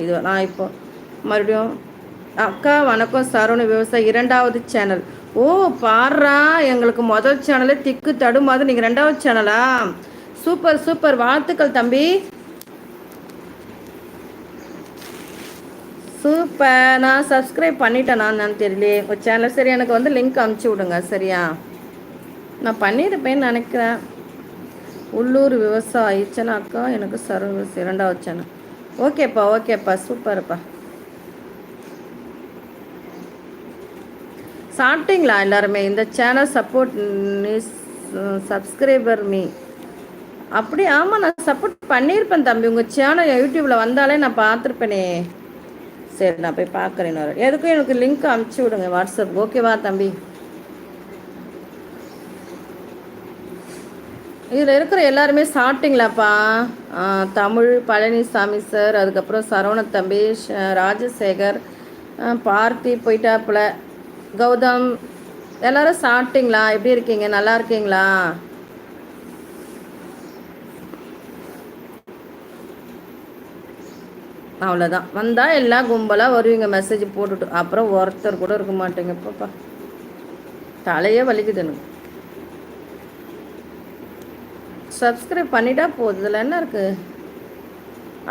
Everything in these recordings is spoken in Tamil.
இது நான் இப்போ மறுபடியும் அக்கா வணக்கம் சரவண விவசாயி இரண்டாவது சேனல் ஓ பாடுறா எங்களுக்கு முதல் சேனலே திக்கு தடுமாது நீங்கள் ரெண்டாவது சேனலா சூப்பர் சூப்பர். வாழ்த்துக்கள் தம்பி. சூப்பர். நான் சப்ஸ்கிரைப் பண்ணிட்டேன் நான் தெரியலையே. உங்கள் சேனல் சரி எனக்கு வந்து லிங்க் அமுச்சு விடுங்க சரியா? நான் பண்ணியிருப்பேன்னு நினைக்கிறேன். உள்ளூர் விவசாயி. சேனல் அக்கா எனக்கு சர்வ இரண்டாவது சேனல் ஓகேப்பா ஓகேப்பா சூப்பர்ப்பா. சாப்பிட்டீங்களா எல்லாருமே? இந்த சேனல் சப்போர்ட் சப்ஸ்கிரைபர் மீ அப்படி ஆமாம் நான் சப்போர்ட் பண்ணியிருப்பேன் தம்பி. உங்கள் சேனல் யூடியூப்பில் வந்தாலே நான் பார்த்துருப்பேனே. சரி நான் போய் பார்க்குறேன் எதுக்கும் எனக்கு லிங்க் அமுச்சு விடுங்க வாட்ஸ்அப் ஓகேவா தம்பி? இதில் இருக்கிற எல்லாருமே சாப்பிட்டீங்களாப்பா? தமிழ் பழனிசாமி சார் அதுக்கப்புறம் சரவண தம்பி ராஜசேகர் பார்த்தி போயிட்டாப்புல. கௌதம் எல்லாரும் சாப்பிட்டீங்களா? எப்படி இருக்கீங்க? நல்லா இருக்கீங்களா? அவ்வளோதான் வந்தால் எல்லாம் கும்பலாக வருவீங்க மெசேஜ் போட்டுட்டு. அப்புறம் ஒருத்தர் கூட இருக்க மாட்டேங்க இப்போப்பா தலையே வலிக்குது எனக்கு. சப்ஸ்கிரைப் பண்ணிட்டா போதும். இதில் என்ன இருக்குது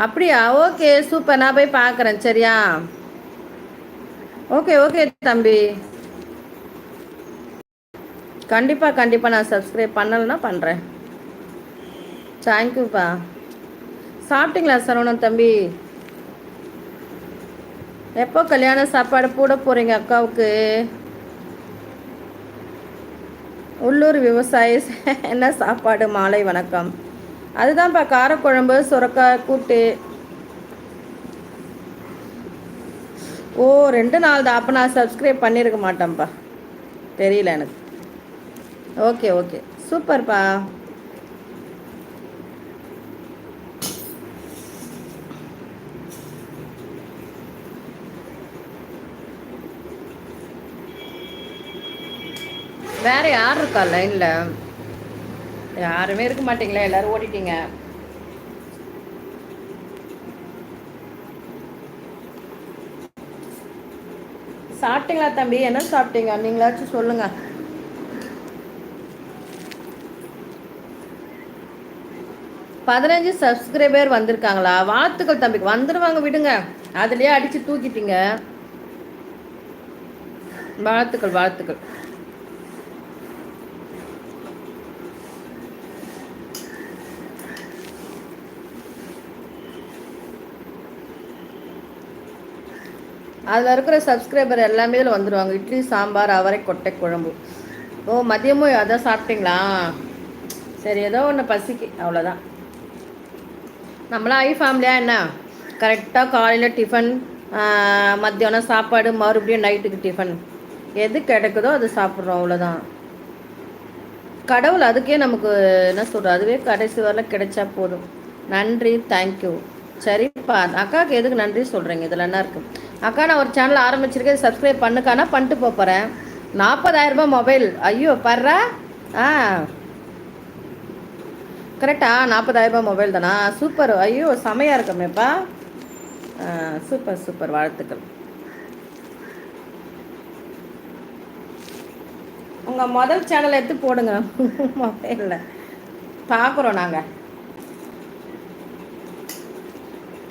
அப்படியா? ஓகே சூப்பர் நான் போய் பார்க்குறேன். சரியா? ஓகே ஓகே தம்பி. கண்டிப்பாக கண்டிப்பாக நான் சப்ஸ்கிரைப் பண்ணலைன்னா பண்ணுறேன் தேங்க்யூப்பா சாப்பிட்டீங்களா சரவணன் தம்பி? எப்போ கல்யாண சாப்பாடு போட போகிறீங்க அக்காவுக்கு? உள்ளூர் விவசாயி என்ன சாப்பாடு மாலை வணக்கம். அதுதான்ப்பா காரக்குழம்பு சுரக்காய் கூட்டு. ஓ ரெண்டு நாள் தான். அப்போ நான் சப்ஸ்கிரைப் பண்ணியிருக்க மாட்டேன்ப்பா தெரியல எனக்கு. Okay okay. சூப்பர்ப்பா. வேற யார் இருக்கா லைனில் யாருமே இருக்க மாட்டீங்களா எல்லாரும் ஓடிட்டீங்க. சாப்பிட்டீங்களா தம்பி? என்ன சாப்பிட்டீங்க? நீங்களாச்சும் சொல்லுங்க. பதினஞ்சு சப்ஸ்கிரைபர் வந்திருக்காங்களா? வாழ்த்துக்கள் தம்பிக்கு வந்துடுவாங்க விடுங்க. அதுலயே அடிச்சு தூக்கிட்டீங்க. வாழ்த்துக்கள் வாழ்த்துக்கள். அதில் இருக்கிற சப்ஸ்கிரைபர் எல்லாமே இதில் வந்துடுவாங்க இட்லி சாம்பார் அவரை கொட்டை குழம்பு. ஓ மதியமும் அதான் சாப்பிட்டீங்களா? சரி ஏதோ ஒன்று பசிக்கு. அவ்வளோதான் நம்மளாம் ஐ ஃபேமிலியாக என்ன? கரெக்டாக காலையில் டிஃபன் மத்தியானம் சாப்பாடு மறுபடியும் நைட்டுக்கு டிஃபன் எது கிடைக்குதோ அது சாப்பிட்றோம் அவ்வளோதான் கடவுள் அதுக்கே நமக்கு என்ன சொல்கிறோம் அதுவே கடைசி வரல கிடைச்சா போதும். நன்றி தேங்க்யூ சரிப்பா அக்காவுக்கு எதுக்கு நன்றி சொல்கிறீங்க இதில் என்ன இருக்குது அக்கா நான் ஒரு சேனல் ஆரம்பிச்சிருக்கேன். சப்ஸ்கிரைப் பண்ணுக்கானா பண்ணிட்டு போகிறேன் நாற்பதாயிரரூபா மொபைல் ஐயோ பர்றா? ஆ. கரெக்டா நாற்பதாயிரரூபா மொபைல் தானா? சூப்பர் ஐயோ செமையாக இருக்கமேப்பா. சூப்பர் சூப்பர் வாழ்த்துக்கள். உங்கள் முதல் சேனலை எடுத்து போடுங்க. மொபைலில் பார்க்குறோம் நாங்கள்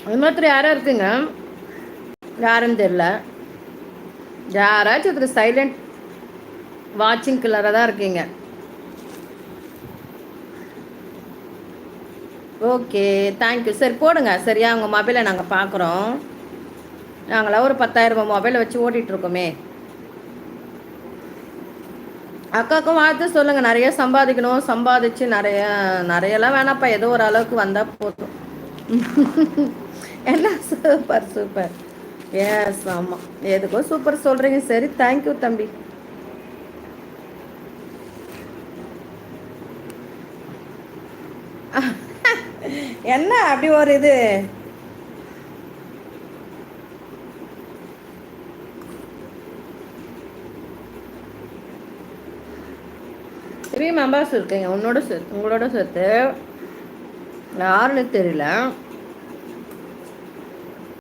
அது மாத்திரம் யாரும் இருக்குங்க. யாருன்னு தெரில யாராச்சும் ஒருத்தர் சைலண்ட் வாட்சிங் கில்லராக தான் இருக்கீங்க. ஓகே தேங்க்யூ சரி போடுங்க. சரியா உங்கள் மொபைலை நாங்கள் பார்க்குறோம் நாங்களாம் ஒரு பத்தாயிரம் மொபைலை வச்சு ஓட்டிகிட்ருக்கோமே அக்காவுக்கும் வாழ்த்து சொல்லுங்கள் நிறைய சம்பாதிக்கணும். சம்பாதிச்சு நிறைய நிறையலாம் வேணாப்பா ஏதோ ஒரு அளவுக்கு வந்தால் போதும். என்ன சூப்பர் சூப்பர் எஸ் ஆமாம் எதுக்கோ சூப்பர் சொல்கிறீங்க சரி தேங்க்யூ தம்பி. என்ன அப்படி ஒரு இது? த்ரீ மெம்பர்ஸ் இருக்கீங்க. உன்னோட சேர்த்து உங்களோட சேர்த்து யாருன்னு தெரியல.